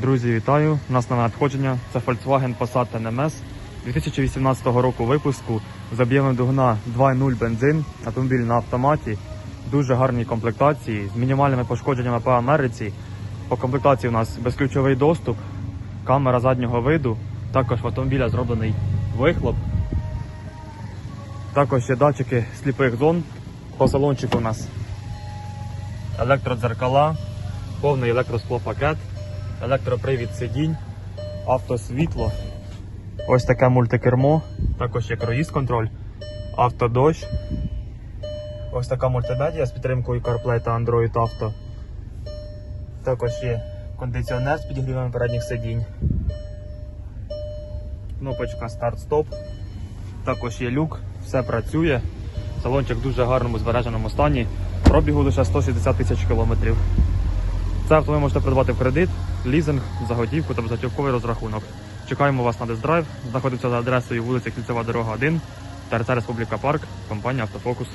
Друзі, вітаю! У нас на надходження. Це Volkswagen Passat NMS 2018 року випуску з об'ємом двигуна 2.0 бензин, автомобіль на автоматі, дуже гарній комплектації з мінімальними пошкодженнями по Америці. По комплектації у нас безключовий доступ, камера заднього виду, також в автомобіля зроблений вихлоп. Також є датчики сліпих зон. По салончику у нас електродзеркала, повний електросклопакет, електропривід сидінь, автосвітло, ось таке мультикермо, також є круїз контроль, автодощ, ось така мультимедіа з підтримкою CarPlay та Android Auto. Також є кондиціонер з підігрівами передніх сидінь. Кнопочка старт-стоп. Також є люк, все працює. Салончик в дуже гарному збереженому стані. Пробігу лише 160 тисяч кілометрів. Це авто ви можете придбати в кредит, лізинг, заготівку та безготівковий розрахунок. Чекаємо вас на тест-драйв. Знаходиться за адресою вулиця Кільцева дорога 1, ТРЦ Республіка Парк, компанія Автофокус.